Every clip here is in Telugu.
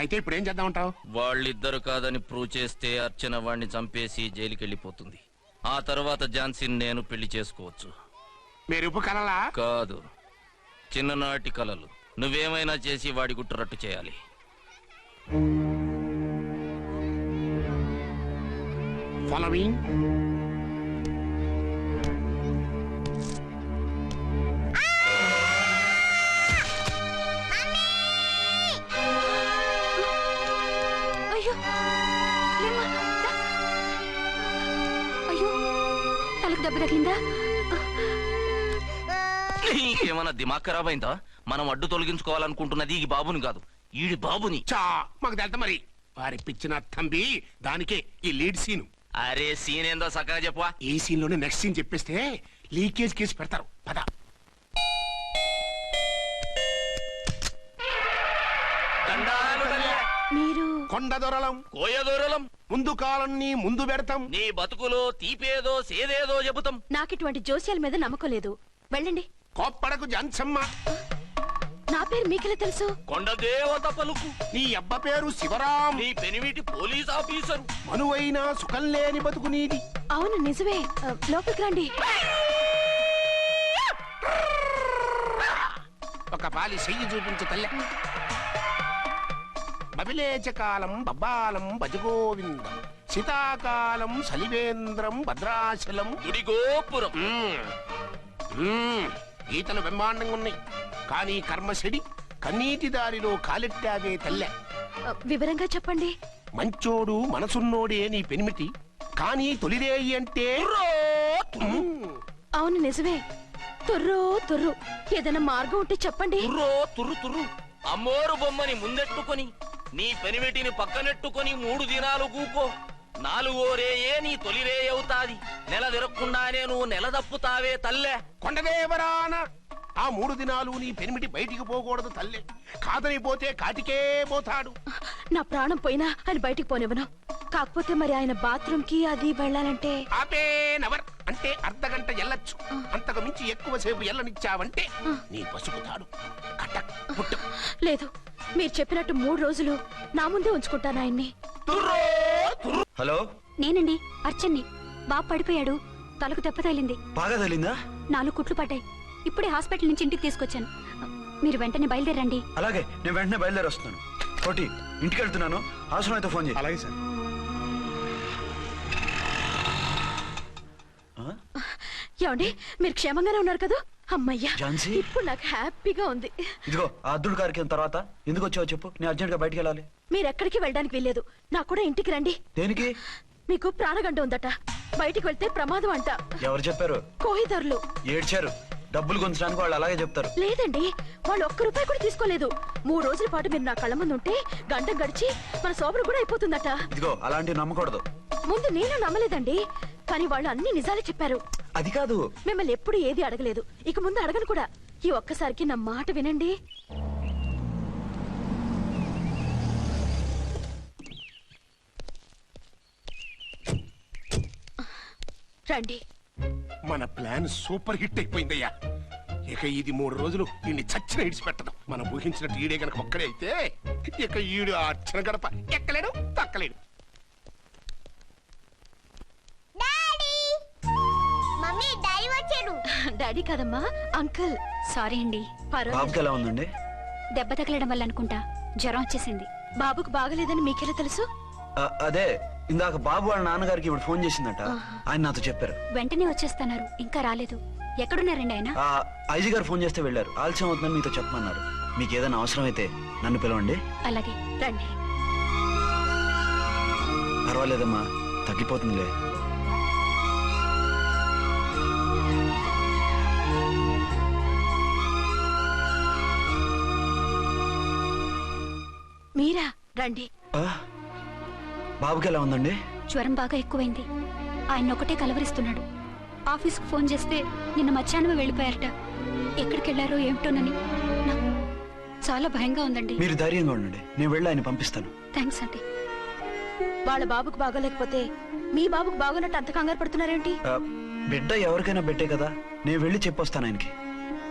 అయితే ఇప్పుడు ఏం చేద్దాం అంటావు వాళ్ళిద్దరు కాదని ప్రూవ్ చేస్తే అర్చన వాణ్ణి చంపేసి జైలుకి వెళ్ళిపోతుంది ఆ తర్వాత ఝాన్సీని నేను పెళ్ళి చేసుకోవచ్చు. మీరు ఉప్పు కలలా? కాదు. చిన్ననాటి కలలు. నువ్వేమైనా చేసి వాడి గుట్టురట్టు చేయాలి. ఫాలోయింగ్ తలకు దెబ్బ తగిలిందా? ఏమన్నా దిమాగ్ ఖరాబ్ అయిందా? మనం అడ్డు తొలగించుకోవాలనుకుంటున్నది ఈ బాబుని కాదు ఈడి బాబుని. చా మాకు తెలుత మరి? వారి పిచ్చిన తంబి దానికే ఈ లీడ్ సీన్. అరే సీన్ ఏందో సక్కగా చెప్పవా ఈ సీన్లోనే నెక్స్ట్ సీన్ చెప్పేస్తే లీకేజ్ కేసు పెడతారు. పద. కొండ దొరలం కోయ దూరలం ముందు కాలాన్ని ముందు పెడతాం. నీ బతుకులో తీపేదో సేదేదో చెబుతాం. నాకు ఇటువంటి జోస్యాల మీద నమ్మకం లేదు. వెళ్ళండి. కోప్పడకు జన్సమ్మ. నా పేరు మీకెలా తెలుసు? కొండ దేవత పలుకు. నీ అబ్బ పేరు శివరాం. నీ పెనిమిటి పోలీస్ ఆఫీసరు. మనువైన సుఖం లేని బతుకు నీది. అవును నిజమే. ఆ, లోపలికి రండి. ఒక పాలి చెయ్యి చూపించు తల్లె. బబిలేచకాలం బబ్బాలం భజగోవిందం శీతాకాలం సలివేంద్రం భద్రాచలం. గుడి గోపురం మ్మ్. మ్మ్. గీతలు బ్రహ్మాండంగా ఉన్నాయి. కానీ కర్మశడి కన్నీటి దారిలో కాలెట్టావే తల్లె. వివరంగా చెప్పండి. మంచోడు మనసున్నోడే నీ పెనిమిటి. కానీ తొలిరేయి అంటే. అవును నిజమే. తుర్రు తుర్రు. ఏదైనా మార్గం ఉంటే చెప్పండి. తుర్రు తుర్రు అమ్మోరు బొమ్మని ముందెట్టుకొని నీ పెనిమిటిని పక్కనెట్టుకొని మూడు దినాలు కూకో. నాలుగో రేయే నీ తొలి రే అవుతాది. నెల తిరగకుండానే నువ్వు నెల తప్పుతావే తల్లే. కొండదేవరాన ఆ మూడు దినాలు నీ పెనిమిటి బయటికి పోకూడదు తల్లే. కాదని పోతే కాటికే పోతాడు. నా ప్రాణం పోయినా ఆయన బయటికి పోనివ్వను. కాకపోతే మరి ఆయన బాత్రూమ్కి అది వెళ్ళాలంటే? ఆపే నవర్ అంటే అర్ధ గంట ఎల్లచ్చు. అంతకు మించి ఎక్కువ సేపు ఎల్లనిచ్చావంటే నీ పసుపుతాడు కటక్ పుట్టక్ లేదు. మీరు చెప్పినట్టు మూడు రోజులు నా ముందే ఉంచుకుంటాను ఆయన్ని. హలో? నేనండి అర్చన్ని. బాబు పడిపోయాడు తలకు దెబ్బ తగిలింది. బాగా తగిలిందా? నాలుగు కుట్లు పడ్డాయి. ఇప్పుడే హాస్పిటల్ నుంచి ఇంటికి తీసుకొచ్చాను. మీరు వెంటనే బయలుదేరండి. అలాగే నేను వెంటనే బయలుదేరి వస్తున్నాను కోటి ఇంటికి వెళ్తున్నాను. అవసరం అయితే ఫోన్ చేయి. అలాగే సార్. ఏమండి మీరు క్షేమంగానే ఉన్నారు కదా? అమ్మయ్యా ఝాన్సీ? ఇప్పుడు నాకు హ్యాపీగా ఉంది. ఇదిగో ఆ అద్దుడు కార్యక్రమం తర్వాత? ఎందుకు వచ్చావో చెప్పు. నేను అర్జెంట్గా బయటికి వెళ్ళాలి. మీరు ఎక్కడికి వెళ్ళడానికి వెళ్ళలేదు నాకు కూడా ఇంటికి రండి. దేనికి? మీకు ప్రాణగంట ఉందట. బయటికి వెళ్తే ప్రమాదం అంట. ఎవరు చెప్పారు? కోహిదర్లు. ఏడ్చారు. డబ్బులు గుంచడానికి వాళ్ళు అలాగే చెప్తారు. లేదండి వాళ్ళు ఒక్క రూపాయి కూడా తీసుకోలేదు. మూడు రోజుల పాటు మీరు నా కళ్ళ ముందు ఉంటే గంట గడిచి మన సోబరు కూడా అయిపోతుందట. ఇదిగో అలాంటివి నమ్మకూడదు. ముందు నేను నమ్మలేదండి కానీ వాళ్ళు అన్ని నిజాలే చెప్పారు. అది కాదు. మిమ్మల్ని ఎప్పుడు ఏది అడగలేదు. ఇక ముందు అడగను కూడా. ఈ ఒక్కసారికి నా మాట వినండి. రండి. మన ప్లాన్ సూపర్ హిట్ అయిపోయిందయ్యా. ఇక ఇది మూడు రోజులు ఈయన్ని చచ్చిన ఇడిచిపెట్టడం మనం ఊహించినట్టు ఈడే గనక ఒక్కడే అయితే ఇక ఈడు అర్చన గడప ఎక్కలేడు తక్కలేడు. డాడీ కదమ్మా అంకుల్. సారీ అండి. పర్వాలేదు. బాబుకి ఎలా ఉందండి? దెబ్బ తగలడం వల్ల అనుకుంటా. జ్వరం వచ్చేసింది. బాబుకు బాగలేదని మీకెలా తెలుసు? అదే ఇందాక బాబు వాళ్ళ నాన్నగారికి ఇప్పుడు ఫోన్ చేసిందట. ఆయన నాతో చెప్పారు. వెంటనే వచ్చేస్తున్నారు ఇంకా రాలేదు. ఎక్కడున్నారండి ఆయన? ఆ ఐజీ గారు ఫోన్ చేస్తే వెళ్ళారు. ఆలస్యం అవుతుందని మీతో చెప్పమన్నారు. మీకు ఏదైనా అవసరం అయితే నన్ను పిలవండి. అలాగే రండి. పర్వాలేదమ్మా తగ్గిపోతుందిలే. మీరా? రండి. ఆ, బాబుకి ఎలా ఉందండి? జ్వరం బాగా ఎక్కువైంది. ఆయన ఒకటే కలవరిస్తున్నాడు. ఆఫీస్కు ఫోన్ చేస్తే నిన్న మధ్యాహ్నమే వెళ్ళిపోయారట. ఎక్కడికి వెళ్ళారో ఏమిటోనని. నాకు చాలా భయంగా ఉందండి. మీరు ధైర్యంగా ఉండండి. నేను వెళ్ళి ఆయన పంపిస్తాను. థ్యాంక్స్ అండి. వాళ్ళ బాబుకు బాగోలేకపోతే మీ బాబుకు బాగోనట్టు అంత కంగారు పడుతున్నారేంటి? బిడ్డ ఎవరికైనా బిడ్డే కదా. నేను వెళ్ళి చెప్పొస్తాను ఆయనకి.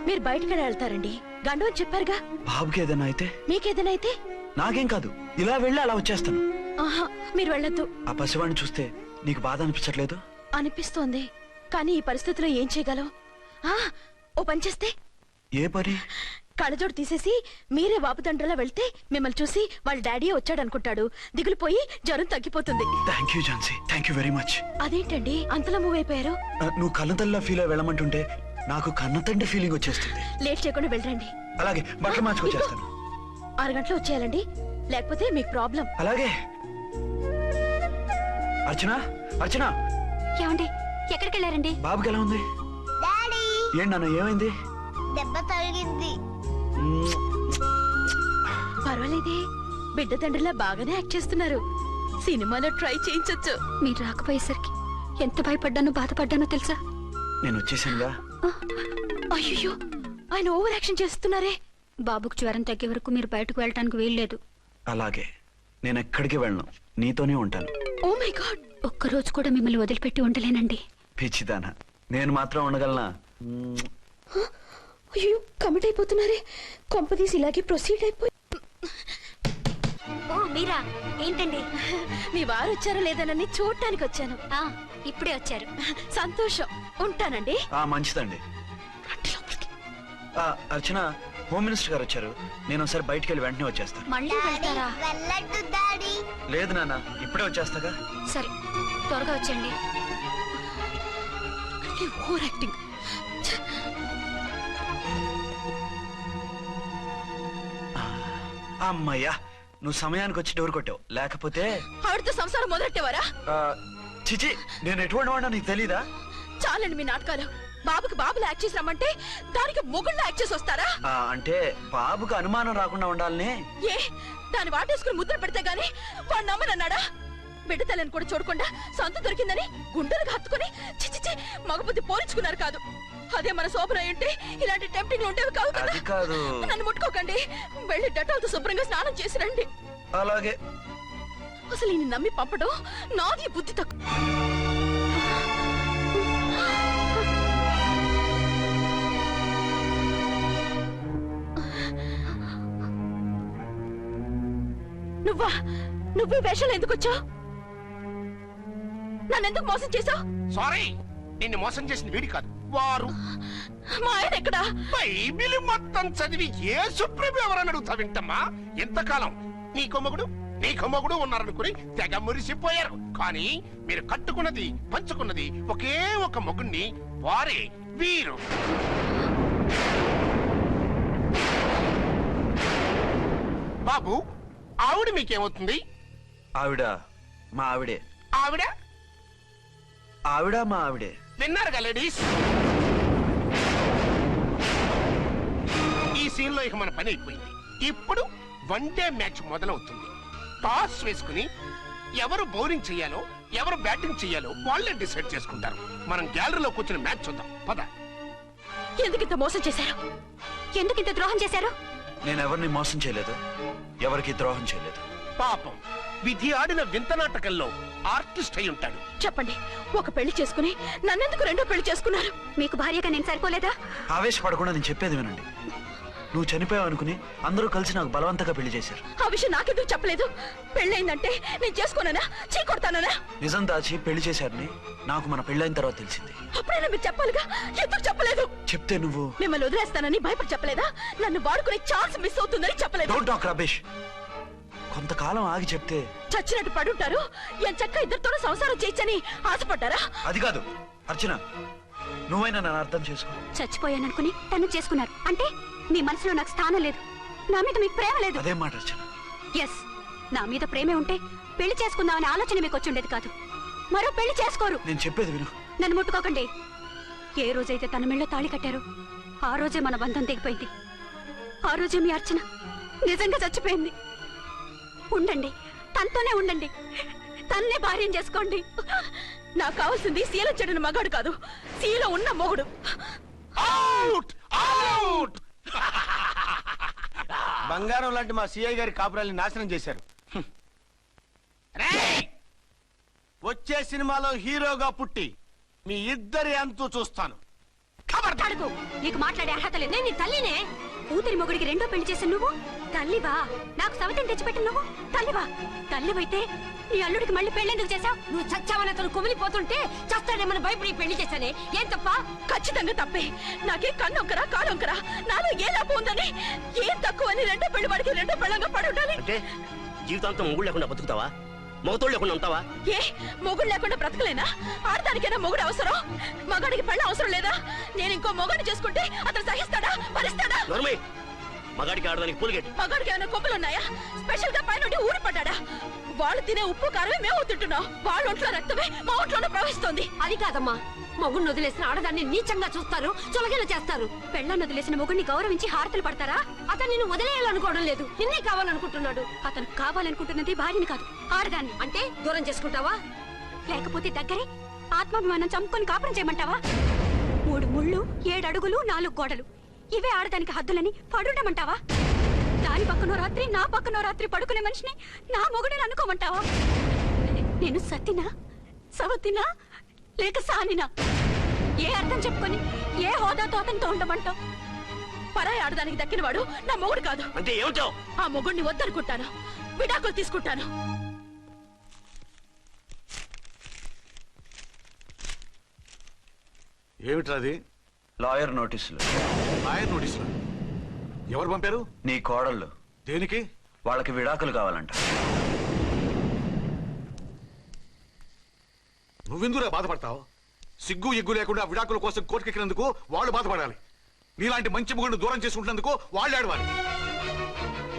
మీరు బయటికి వెళ్తారండి? గండు అని చెప్పారుగా. బాబుకి ఏదైనా అయితే? మీకేదైనా అయితే? నాకేం కాదు. ఇలా వెళ్ళి అలా వచ్చేస్తాను. ఆహా మీరు వెళ్ళొద్దు. ఆ పసివాడిని చూస్తే నీకు బాధ అనిపించట్లేదు? అనిపిస్తోంది. కానీ ఈ పరిస్థితిలో ఏం చేయగలం? ఆ, ఓ పని చేస్తే? ఏ పని? కళ్ళజోడు తీసేసి మీరే వాపుతండ్రలా వెళ్తే మిమ్మల్ని చూసి వాళ్ళ డాడీ వచ్చాడు అనుకుంటాడు దిగులుపోయి జ్వరం తగ్గిపోతుంది. Thank you Jhansi thank you very much అదేంటండి? అంతలా మూవ్ అయిపోయారు? నువ్వు కన్నతల్లా ఫీల్ అయి వెళ్ళమంటుంటే నాకు కన్నతండ్రి ఫీలింగ్ వచ్చేస్తుంది. లేట్ చేయకుండా వెళ్ళండి. అలాగే బట్టలు మార్చుకొచ్చేస్తాను. అరగంటలో వచ్చేయాలండి. లేకపోతే మీకు ప్రాబ్లం. అలాగే. అర్చన? అర్చన? ఏమండి? ఎక్కడికి వెళ్ళారండి? బాబుకి ఎలా ఉంది? డాడీ! ఏంటి నాన్న ఏమైంది? దెబ్బ తగిలింది. మ్మ్. పర్వాలేదే. బిడ్డ తండ్రిలా బాగానే యాక్ట్ చేస్తున్నారు. సినిమాలో ట్రై చేయించొచ్చు. మీరు రాకపోయేసరికి ఎంత భయపడ్డానో బాధపడ్డానో తెలుసా? నేను వచ్చేసానుగా. అయ్యో ఆయన ఓవర్ యాక్షన్ చేస్తున్నారే. బాబుకు జ్వరం తగ్గే వరకు మీరు బయటకు వెళ్ళటానికి వీల్లేదు. అలాగే. నేను ఎక్కడికి వెళ్ళను. నీతోనే ఉంటాను. Oh my god! ఒక్కరోజు కూడా మిమ్మల్ని వదిలిపెట్టి ఉండలేనండి. పిచ్చిదానా. నేను మాత్రం ఉండగలనా. అయ్యో కమిట్ అయిపోతున్నారే కొంపదీసి ఇలాగే ప్రొసీడ్ అయిపోయి ఓ మీరా? ఏంటండి? మీ వారు వచ్చారో లేదనని చూడటానికి వచ్చాను. ఆ, ఇప్పుడే వచ్చారు. సంతోషం. ఉంటానండి. ఆ మంచిదండి. రండి లోపలికి. ఆ, అర్చన హోమ్ మినిస్టర్ గారు వచ్చారు. నేను ఒకసారి బయటికి వెళ్ళి వెంటనే వచ్చేస్తాను. మళ్ళీ వెళ్తారా? వెళ్ళట్టు డాడీ లేదు నాన్న ఇప్పుడే వచ్చేస్తాగా. సరే త్వరగా వచ్చండి ఓవర్ యాక్టింగ్. అమ్మయ్యా నువ్వు సమయానికి వచ్చి డోర్ కొట్టావు. లేకపోతే ఆవిడతో సంసారం మొదలెట్టేవారా? ఆ, చిచి నేను ఎటువంటి వాడినా నీకు తెలీదా? చాలండి మీ నాటకాలు. బాబుకి బాబులు యాక్ట్ చేసి రమ్మంటే దానికి మొగుళ్ళు యాక్ట్ చేసి వస్తారా? ఆ, అంటే బాబుకు అనుమానం రాకుండా ఉండాలని. ఏ దాన్ని వాటేసుకుని ముద్ర పెడితే గాని వాడు నమ్మనన్నాడా? బిడ్డ తల్లిని కూడా చూడకుండా సొంత దొరికిందని గుండెలకు హత్తుకుని చిచిచి మగబుద్ధి పోల్చుకున్నారు కాదు. అదే మన శోభన ఉంటే ఇలాంటి టెంప్టింగ్ ఉండేవి కదా. అది కాదు. నన్ను ముట్టుకోకండి. వెళ్ళి డెటాల్తో శుభ్రంగా స్నానం చేసి రండి. అలాగే. అసలు ఈయన నమ్మి పంపడం నాది బుద్ధి తక్కువ. నువ్వా? నువ్వు వేషాలు ఎందుకు వచ్చావు? నన్నెందుకు మోసం చేశావు? సారీ నిన్ను మోసం చేసిన వీడి కాదు. వారు. మా ఆయన ఎక్కడా? బైబిల్ మొత్తం చదివి ఏ సుప్రీం ఎవరని అడుగుతా వింటమ్మా? ఎంతకాలం? నీ కొమ్మగుడు నీ కొమ్మగుడు ఉన్నారనుకుని తెగ మురిసిపోయారు. కానీ మీరు కట్టుకున్నది పంచుకున్నది ఒకే ఒక మొగుణ్ణి వారే వీరు. బాబు ఆవిడ మీకేమవుతుంది? ఆవిడ మా ఆవిడే. ఆవిడ? ఆవిడ మా ఆవిడే. విన్నారుగా లేడీస్? ఈ సీన్లో ఇక మన పని అయిపోయింది. ఇప్పుడు వన్ డే మ్యాచ్ మొదలవుతుంది. టాస్ వేసుకుని ఎవరు బౌలింగ్ చేయాలో ఎవరు బ్యాటింగ్ చేయాలో వాళ్ళే డిసైడ్ చేసుకుంటారు. మనం గ్యాలరీలో కూర్చుని మ్యాచ్ చూద్దాం. పద. ఎందుకు ఇంత మోసం చేశారు? ఎందుకు ఇంత ద్రోహం చేశారు? నేను ఎవరిని మోసం చేయలేదు ఎవరికి ద్రోహం చేయలేదు. పాపం. విధి ఆడిన వింత నాటకంలో ఆర్టిస్ట్ అయి ఉంటాడు. చెప్పండి ఒక పెళ్ళి చేసుకుని నన్నెందుకు రెండో పెళ్ళి చేసుకున్నారు? మీకు భార్యగా నేను సరిపోలేదా? ఆవేశపడకుండా నేను చెప్పేది వినండి. నువ్వు చనిపోయావు అనుకుని అందరూ కలిసి నాకు బలవంతంగా పెళ్ళి చేశారు. ఆ విషయం నాకెందుకు చెప్పలేదు? పెళ్ళైందంటే నేను చేసుకోననా? చీ కొడతాననా? నిజం దాచి పెళ్ళి చేశారని నాకు మన పెళ్ళైన తర్వాత తెలిసింది. అప్పుడైనా మీరు చెప్పాలిగా? ఎందుకు చెప్పలేదు? చెప్తే నువ్వు మిమ్మల్ని వదిలేస్తానని భయపడి చెప్పలేదా? నన్ను వాడుకునే ఛాన్స్ మిస్ అవుతుందని చెప్పలేదు. డోంట్ టాక్ రబేష్ కొంతకాలం ఆగి చెప్తే చచ్చినట్టు పడుంటారు. ఎంచక్క ఇద్దరితో సంసారం చేయొచ్చని ఆశపడ్డారా? అది కాదు అర్చన. నువ్వైనా నన్ను అర్థం చేసుకో. చచ్చిపోయాననుకుని తను చేసుకున్నారు. అంటే మీ మనసులో నాకు స్థానం లేదు. నా మీద మీకు ప్రేమ లేదు. అదే మాట అర్చన. ఎస్ నా మీద ప్రేమే ఉంటే పెళ్ళి చేసుకుందామనే ఆలోచన మీకు వచ్చి ఉండేది కాదు. మరో పెళ్ళి చేసుకోరు. నేను చెప్పేది విను. నన్ను ముట్టుకోకండి. ఏ రోజైతే తన మెళ్ళో తాళి కట్టారో ఆ రోజే మన బంధం తెగిపోయింది. ఆ రోజే మీ అర్చన నిజంగా చచ్చిపోయింది. ఉండండి. తనతోనే ఉండండి. తన్నే భార్యం చేసుకోండి. నాకు కావాల్సింది శీల చెడిన మగాడు కాదు. శీల ఉన్న మొగుడు. అవుట్ అవుట్ బంగారం లాంటి మా సిఐ గారి కాపురాల్ని నాశనం చేశారు. రేయ్! వచ్చే సినిమాలో హీరోగా పుట్టి మీ ఇద్దరి అంతు చూస్తాను. నీకు మాట్లాడే అర్హత లేదు. నేను నీ తల్లినే. కూతురి మొగుడికి రెండో పెళ్ళి చేసిన నువ్వు? తల్లివా నాకు సవతిని తెచ్చిపెట్టిన నువ్వు? తల్లివా తల్లివైతే నీ అల్లుడికి మళ్ళీ పెళ్ళెందుకు చేశావు? నువ్వు చచ్చావని అతను కుమిలిపోతుంటే చస్తాడేమని భయపడి పెళ్ళి చేశానే. ఏం తప్ప? ఖచ్చితంగా తప్పే. నాకే కన్నొక్కరా కాడొక్కరా నాలో ఏ లాభం ఉందని? ఏం తక్కువ అని రెండో పెళ్ళి వాడికి రెండో పెళ్ళంగా పడి ఉండాలి? అంటే జీవితాంతం మొగుడు లేకుండా బతుకుతావా? మొగతోడు లేకుండా ఉంటావా? ఏ మొగుడు లేకుండా బ్రతకలేనా? ఆడదానికైనా మొగుడు అవసరం? మగాడికి పెళ్ళ అవసరం లేదా? నేను ఇంకో మొగాడిని చేసుకుంటే అతను సహిస్తాడా? నోర్మై మగాడికి ఆడదానికి పూలిగేట్. మగాడికి ఏమైనా కొబ్బలు ఉన్నాయా స్పెషల్గా పైన ఊరి పడ్డాడా? వాళ్ళు తినే ఉప్పు కారమే మేము తింటున్నాం. వాళ్ళ ఒంట్లో రక్తమే మా ఒంట్లోనే ప్రవహిస్తోంది. అది కాదమ్మా. మగుడిని వదిలేసిన ఆడదాన్ని నీచంగా చూస్తారు చులకన చేస్తారు. పెళ్ళాన్ని వదిలేసిన మొగుడిని గౌరవించి హారతలు పడతారా? అతను నిన్ను వదిలేయాలనుకోవడం లేదు. నిన్నే కావాలనుకుంటున్నాడు. అతను కావాలనుకుంటున్నది భార్యని కాదు ఆడదాన్ని. అంటే దూరం చేసుకుంటావా? లేకపోతే దగ్గరే ఆత్మాభిమానం చంపుకొని కాపురం చేయమంటావా? మూడు ముళ్ళు ఏడు అడుగులు నాలుగు గోడలు. ఇవే ఆడదానికి హద్దులని పడుండమంటావా? దాని పక్కనో రాత్రి నా పక్కనో రాత్రి పడుకునే మనిషిని నా మొగుడని అనుకోమంటావా? నేను సతినా? సవతినా? లేక సానినా? ఏ అర్థం చెప్పుకొని ఏ హోదాతో అతనితో ఉండమంటావు? పరాయి ఆడదానికి దక్కినవాడు నా మొగుడు కాదు. అంటే ఏమిటావు? ఆ మొగుడిని వద్దనుకుంటాను విడాకులు తీసుకుంటాను. ఏమిట్రాది లాయర్ నోటీసులు. లాయర్ నోటీసులు? ఎవరు పంపారు? నీ కోడళ్ళు. దేనికి? వాళ్ళకి విడాకులు కావాలంట. నువ్వెందుకురా బాధపడతావు? సిగ్గు ఎగ్గు లేకుండా విడాకుల కోసం కోర్టుకెక్కినందుకు వాళ్ళు బాధపడాలి. నీలాంటి మంచి ముగ్గురు దూరం చేసుకుంటున్నందుకు వాళ్ళు ఆడవాలి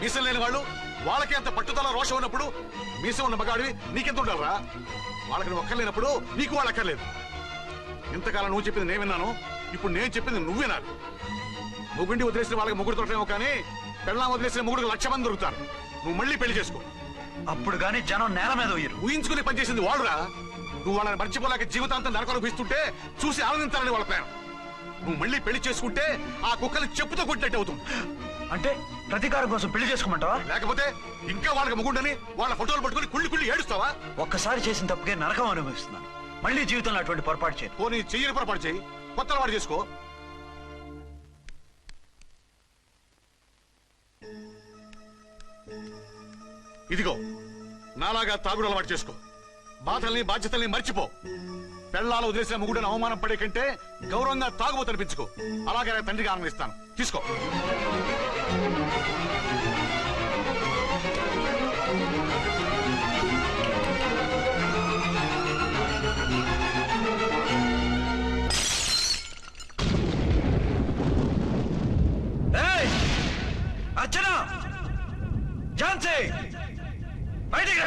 మీసం లేని వాళ్ళు వాళ్ళకి అంత పట్టుదల రోషం ఉన్నప్పుడు మీసం ఉన్న మగాడివి నీకెంత ఉండాలరా వాళ్ళకి నువ్వు అక్కర్లేనప్పుడు నీకు వాళ్ళు అక్కర్లేదు. ఇంతకాలం నువ్వు చెప్పింది నేను విన్నాను. ఇప్పుడు నేను చెప్పింది నువ్వు వినాలి ముగ్గుండి వదిలేసిన వాళ్ళకి ముగ్గురు తొట్టలేమో కానీ పెళ్ళాం వదిలేసిన ముగ్గురు లక్ష మంది దొరుకుతారు. నువ్వు మళ్ళీ పెళ్ళి చేసుకో. అప్పుడు గాని జనం నేల మీద ఉయ్యరు. ఊహించుకుని పనిచేసింది వాళ్ళురా నువ్వు వాళ్ళని మర్చిపోలేక జీవితాంతం నరకం అనుభవిస్తుంటే చూసి ఆనందించాలని వాళ్ళ ప్లాన్. నువ్వు మళ్ళీ పెళ్ళి చేసుకుంటే ఆ కుక్కలు చెప్పుతో కొట్టినట్టు అవుతుంది. అంటే ప్రతీకారం కోసం పెళ్ళి చేసుకోమంటావా? లేకపోతే ఇంకా వాళ్ళకి ముగుండని వాళ్ళ ఫోటోలు పట్టుకుని కుళ్ళి కుళ్ళి ఏడుస్తావా? ఒక్కసారి చేసిన తప్పుకే నరకం అనుభవిస్తున్నాను. మళ్ళీ జీవితంలో అటువంటి పొరపాటు చేయను. పోనీ చెయ్యని పొరపాటు చేయి కొత్త వాడు చేసుకో. ఇదిగో నాలాగా తాగుడు అలవాటు చేసుకో. బాధల్ని బాధ్యతల్ని మర్చిపో. పెళ్ళాలు వదిలేసిన ముగుడని అవమానం పడే కంటే గౌరవంగా తాగుబోతనిపించుకో అలాగే తండ్రిగా ఆనందిస్తాను. తీసుకో.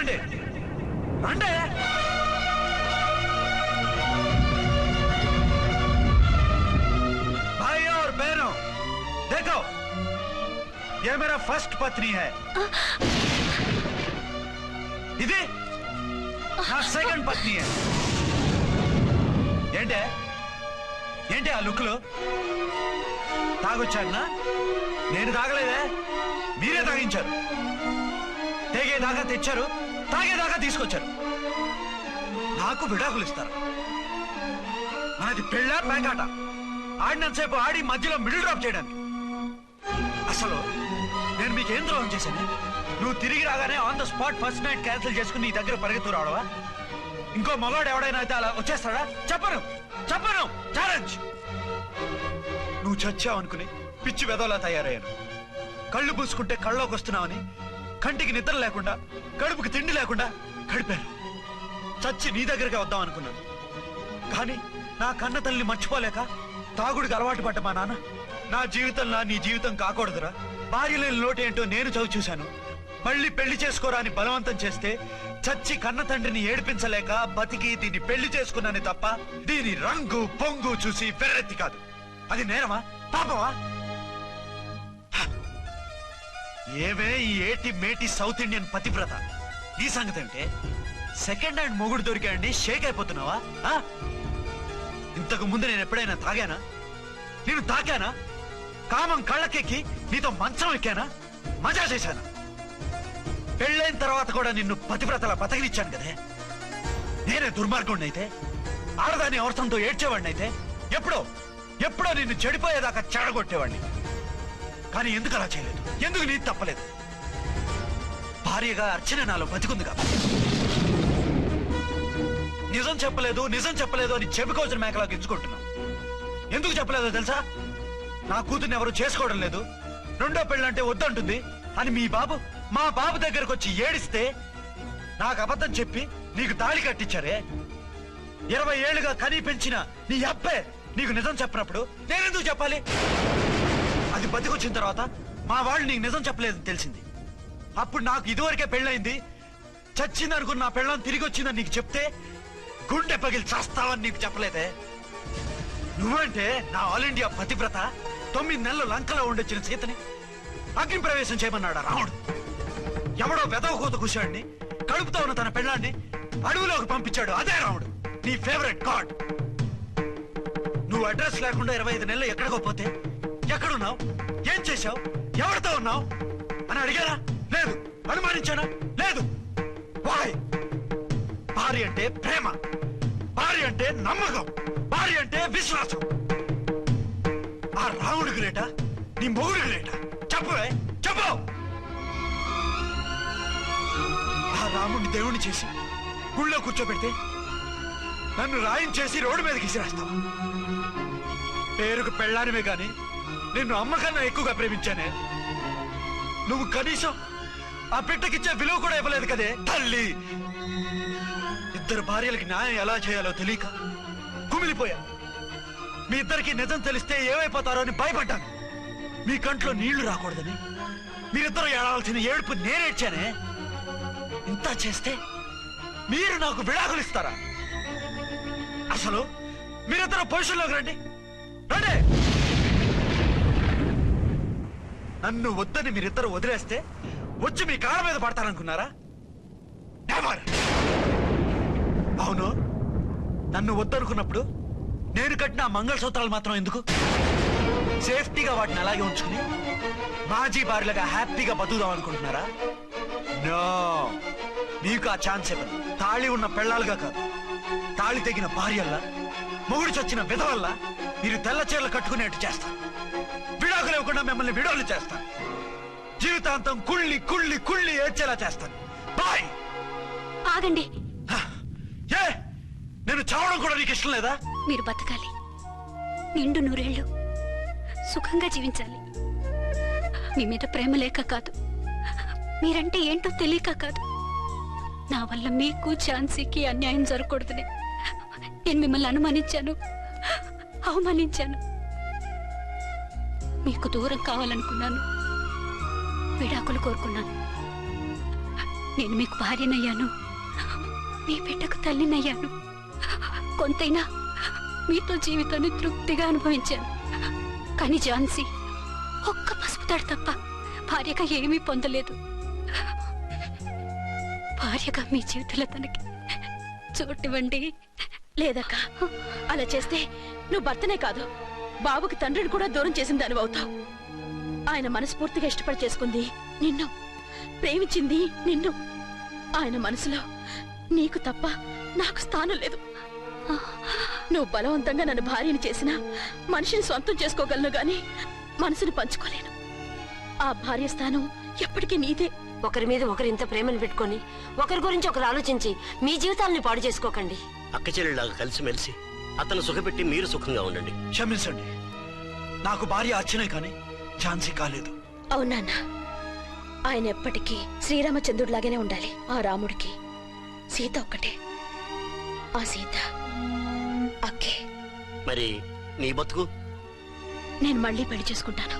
రండి రండి भाई और बहनों देखो ये मेरा फर्स्ट पत्नी है ఇది నా సెకండ్ పత్ని ఏంటే ఏంటి ఆ లుక్లో తాగొచ్చానా నేను తాగలేదే మీరే తాగించారు తేగేదాకా తెచ్చారు తాగేదాకా తీసుకొచ్చారు. నాకు విడాకులు ఇస్తారు. మనది పెళ్ళ పేకాట. ఆడినంతసేపు ఆడి మధ్యలో మిడిల్ డ్రాప్ చేయడానికి. అసలు నేను మీకు ఏం ద్రోహం చేశాను? నువ్వు తిరిగి రాగానే on the spot first night cancel చేసుకుని నీ దగ్గర పరిగెత్తు రావడవా ఇంకో మగవాడు ఎవడైనా అయితే అలా వచ్చేస్తాడా? చెప్పను. చెప్పను. ఛాలెంజ్. నువ్వు చచ్చావు అనుకుని పిచ్చి వెదవలా తయారయ్యాను. కళ్ళు పూసుకుంటే కళ్ళలోకి వస్తున్నావని కంటికి నిద్ర లేకుండా కడుపుకి తిండి లేకుండా గడిపాను చచ్చి నీ దగ్గరగా వద్దాం అనుకున్నాను. కానీ నా కన్న తల్లిని మర్చిపోలేక తాగుడికి అలవాటు పడ్డ మా నాన్న నా జీవితంలో నీ జీవితం కాకూడదురా. భార్య లేని లోటేంటో నేను చదువు చూశాను. మళ్ళీ పెళ్ళి చేసుకోరా అని బలవంతం చేస్తే చచ్చి కన్న తండ్రిని ఏడిపించలేక బతికి దీన్ని పెళ్ళి చేసుకున్నానే తప్ప దీని రంగు పొంగు చూసి వెర్రెత్తి కాదు. అది నేరమా? పాపమా? ఏవే ఈ ఏటి మేటి సౌత్ ఇండియన్ పతివ్రత? ఈ సంగతి అంటే సెకండ్ హ్యాండ్ మొగుడు దొరికాడండి షేక్ అయిపోతున్నావా? ఆ? ఇంతకు ముందు నేను ఎప్పుడైనా తాగానా? నేను తాకానా? కామం కళ్ళకెక్కి నీతో మంచం ఎక్కానా? మజా చేశానా? పెళ్ళైన తర్వాత కూడా నిన్ను పతివ్రతల బతకనిచ్చాను కదే. నేనే దుర్మార్గుడిని అయితే ఆడదాన్ని అవసరంతో ఏడ్చేవాడిని అయితే ఎప్పుడో ఎప్పుడో నిన్ను చెడిపోయేదాకా చెడగొట్టేవాడిని కానీ ఎందుకు అలా చేయలేదు? ఎందుకు నీది తప్పలేదు? భార్యగా అర్చన నాలో బతికుంది కాబట్టి నిజం చెప్పలేదు నిజం చెప్పలేదు అని చెప్పుకోవచ్చిన మేకలా గించుకుంటున్నాం ఎందుకు చెప్పలేదో తెలుసా? నా కూతుర్ని ఎవరు చేసుకోవడం లేదు. రెండో పెళ్ళంటే వద్దంటుంది. అని మీ బాబు మా బాబు దగ్గరకు వచ్చి ఏడిస్తే నాకు అబద్ధం చెప్పి నీకు దాడి కట్టించారే? ఇరవై ఏళ్ళుగా కనీ పెంచిన నీ అబ్బే నీకు నిజం చెప్పినప్పుడు నేనెందుకు చెప్పాలి? అది బతికొచ్చిన తర్వాత మా వాళ్ళు నీకు నిజం చెప్పలేదని తెలిసింది. అప్పుడు నాకు ఇదివరకే పెళ్ళయింది. చచ్చింది అనుకున్న నా పెళ్ళం తిరిగి వచ్చిందని నీకు చెప్తే గుండె పగిలి చస్తావని నీకు చెప్పలేదే. నువ్వంటే నా ఆల్ ఇండియా పతివ్రత. తొమ్మిది నెలలు లంకలో ఉండొచ్చిన సీతని అగ్ని ప్రవేశం చేయమన్నాడు రాముడు. ఎవడో పెదవ కోత కూర్చోండి కడుపుతో ఉన్న తన పెళ్ళాన్ని అడవిలోకి పంపించాడు అదే రాముడు. నీ ఫేవరెట్ గాడ్. నువ్వు అడ్రస్ లేకుండా ఇరవై ఐదు నెలలు ఎక్కడికో పోతే ఎక్కడున్నావు? ఏం చేశావు? ఎవరితో ఉన్నావు? అని అడిగారా? లేదు. అనుమానించానా? లేదు. వాయ్ భార్య అంటే ప్రేమ. భార్య అంటే నమ్మకం. భార్య అంటే విశ్వాసం. ఆ రాముడి గ్రేట నీ మొగుడు గ్రేట చెప్పవే చెప్పు! ఆ రాముడిని దేవుణ్ణి చేసి గుళ్ళో కూర్చోబెడితే నన్ను రాయించేసి రోడ్డు మీదకి ఇసిరేస్తావు. పేరుకు పెళ్ళానివే గాని నిన్ను అమ్మకన్నా ఎక్కువగా ప్రేమించానే. నువ్వు కనీసం ఆ బిడ్డకిచ్చే విలువ కూడా ఇవ్వలేదు కదే. తల్లి! ఇద్దరు భార్యలకి న్యాయం ఎలా చేయాలో తెలియక కుమిలిపోయా. మీ ఇద్దరికి నిజం తెలిస్తే ఏమైపోతారో అని భయపడ్డాను. మీ కంట్లో నీళ్ళు రాకూడదని మీరిద్దరు ఏడాల్సిన ఏడుపు నేనేడ్చానే ఇంత చేస్తే మీరు నాకు విడాకులు ఇస్తారా? అసలు మీరిద్దరు పొజిషన్లోకి రండి. రండి! నన్ను వద్దని మీరిద్దరు వదిలేస్తే వచ్చి మీ కాళ్ళ మీద పడతారనుకున్నారా? అవును. నన్ను వద్దనుకున్నప్పుడు నేను కట్టిన మంగళసూత్రాలు మాత్రం ఎందుకు? సేఫ్టీగా వాటిని అలాగే ఉంచుకుని మాజీ భార్యలుగా హ్యాపీగా బతుకుదాం అనుకుంటున్నారా? నో మీకు ఆ ఛాన్స్ ఇవ్వను. తాళి ఉన్న పెళ్ళాలుగా కాదు. తాళి తెగిన భార్యల్లా మొగుడు చచ్చిన విధవల్లా మీరు తెల్ల చీరలు కట్టుకునేట్టు చేస్తాను విడాకులు ఇవ్వకుండా మిమ్మల్ని విడోలు చేస్తాను జీవితాంతం కుళ్ళి కుళ్ళి కుళ్ళి ఏడ్చేలా చేస్తాను బాయ్! ఆగండి. ఏ? నేను చావడం కూడా నీకు ఇష్టం లేదా? మీరు బతకాలి. నిండు నూరేళ్ళు సుఖంగా జీవించాలి. మీ మీద ప్రేమ లేక కాదు. మీరంటే ఏంటో తెలియక కాదు. నా వల్ల మీకు ఝాన్సీకి అన్యాయం జరగకూడదని నేను మిమ్మల్ని అనుమానించాను. అవమానించాను. మీకు దూరం కావాలనుకున్నాను. విడాకులు కోరుకున్నాను. నేను మీకు భార్యనయ్యాను. మీ బిడ్డకు తల్లినయ్యాను. కొంతైనా మీతో జీవితాన్ని తృప్తిగా అనుభవించాను. కానీ ఝాన్సీ ఒక్క పసుపుతాడు తప్ప భార్యగా ఏమీ పొందలేదు. భార్యగా మీ జీవితంలో తనకి చోటివ్వండి లేదక్క అలా చేస్తే నువ్వు భర్తనే కాదు. బాబుకి తండ్రిని కూడా దూరం చేసిన దాని అవుతావు. ఆయన మనస్ఫూర్తిగా ఇష్టపడి చేసుకుంది నిన్ను. ప్రేమించింది నిన్ను. ఆయన మనసులో నీకు తప్ప నాకు స్థానం లేదు. నువ్వు బలవంతంగా నన్ను భార్యని చేసినా మనిషిని సొంతం చేసుకోగలను గాని మనసుని పంచుకోలేను. ఆ భార్య స్థానం ఎప్పటికీ నీదే. ఒకరి మీద ఒకరు ఇంత ప్రేమను పెట్టుకొని ఒకరి గురించి ఒకరు ఆలోచించి మీ జీవితాలని పాడు చేసుకోకండి. అక్క చెల్లెళ్ళలాగా కలిసిమెలిసి అతను సుఖపెట్టి మీరు సుఖంగా ఉండండి. క్షమించండి. నాకు భార్య అర్చనే కానీ ఝాన్సీ కాలేదు. అవునాన్న ఆయన ఎప్పటికీ శ్రీరామచంద్రుడిలాగానే ఉండాలి ఆ రాముడికి. సీత ఒక్కటే. ఆ సీత అక్కే. మరి నీ బతుకు? నేను మళ్ళీ పెళ్ళి చేసుకుంటాను.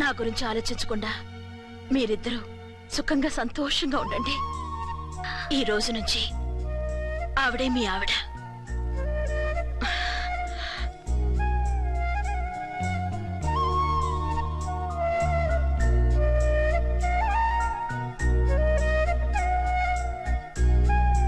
నా గురించి ఆలోచించకుండా మీరిద్దరూ సుఖంగా సంతోషంగా ఉండండి. ఈ రోజు నుంచి ఆవిడే మీ ఆవిడ.